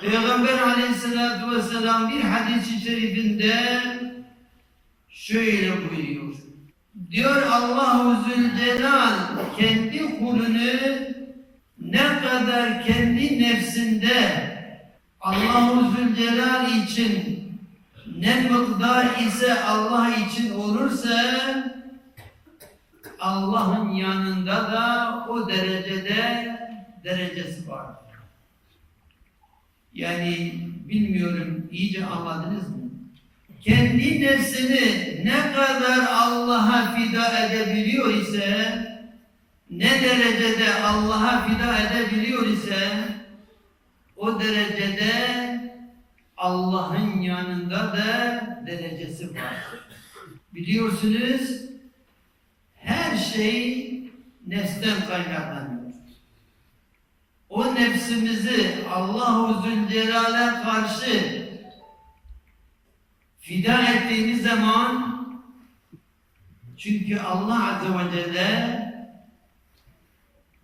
Peygamber aleyhissalatü vesselam bir hadis-i şerifinde şöyle buyuruyor. Diyor Allahu Zülcelal kendi kulunu ne kadar kendi nefsinde Allahu Zülcelal için ne miktar ise Allah için olursa Allah'ın yanında da o derecede derecesi var. Yani bilmiyorum iyice anladınız mı? Kendi nefsini ne kadar Allah'a fida edebiliyor ise ne derecede Allah'a fida edebiliyor ise o derecede Allah'ın yanında da derecesi var. Biliyorsunuz her şey nefsten kaynaklanıyor. Nefsimizi Allahu Zülcelal'e karşı fida ettiğimiz zaman çünkü Allah Azze ve Celle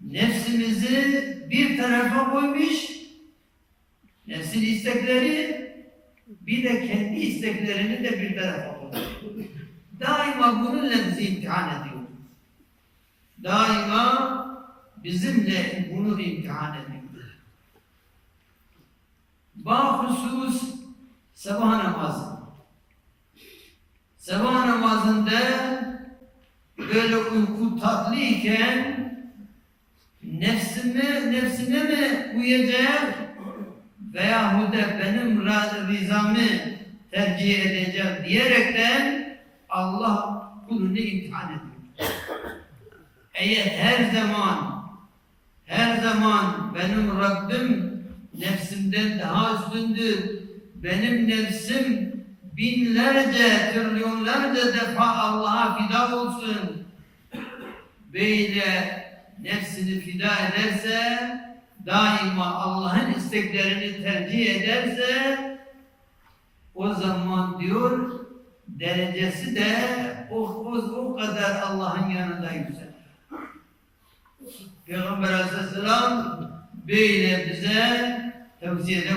nefsimizi bir tarafa koymuş nefsin istekleri bir de kendi isteklerini de bir tarafa koymuş. Daima bununla bizi imtihan ediyor. Daima bizimle bunu imtihan ediyor. Bahusus sabah namazı. Sabah namazında böyle uyku tatlıyken nefsime, nefsine mi uyacak veya da benim rızamı tercih edeceğim diyerekten Allah kulunu imtihan ediyor. Eğer her zaman her zaman benim Rabbim nefsimden daha üstündür. Benim nefsim binlerce, trilyonlarca defa Allah'a fida olsun. Böyle nefsini fida ederse, daima Allah'ın isteklerini tercih ederse, o zaman diyor, derecesi de o, o, o kadar Allah'ın yanında yükselir. Peygamber Aleyhisselam böyle bize Đeo xe.